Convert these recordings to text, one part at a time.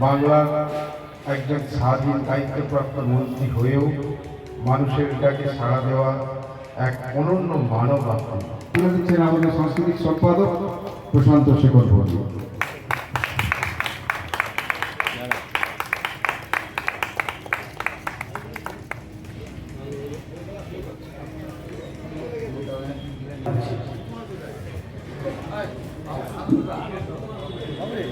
বাংলার একজন স্বাধীন দায়িত্বপ্রাপ্ত মন্ত্রী হয়েও মানুষের ডাকে সাড়া দেওয়া এক অনন্য মানব দিচ্ছেন আমাদের সাংস্কৃতিক সম্পাদক প্রশান্ত শেখর বর্মা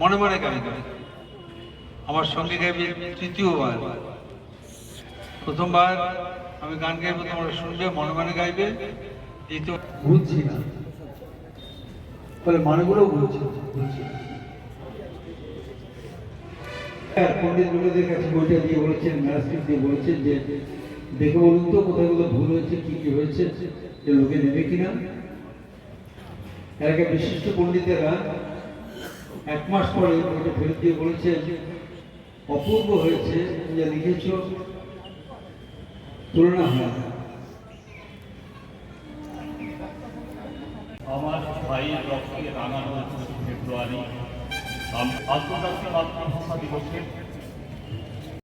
মনে মনে গান গাই আমার সঙ্গে গাইবে তৃতীয়বার। প্রথমবার আমি গান গাইবো, তোমরা শুনবে, মনে মনে গাইবে। দ্বিতীয় বুঝছি না। ফলে মানেগুলো বুঝছি বুঝছি না। হ্যাঁ, পণ্ডিত গুলোদের কাছে বইটা দিয়ে বলেছেন ম্যারাস্ট্রিক দিয়ে বলেছেন যে দেখে বলুন তো কোথায় ভুল হয়েছে কি কি হয়েছে যে লোকে নেবে কিনা এর বিশিষ্ট পণ্ডিতেরা এক মাস পরে বইটা ফেরত দিয়ে বলেছেন অপূর্ব হয়েছে যা লিখেছ তুলনা হয় আমার ভাইয়ের রক্তে রাঙানো ফেব্রুয়ারি আন্তর্জাতিক মাতৃভাষা দিবসের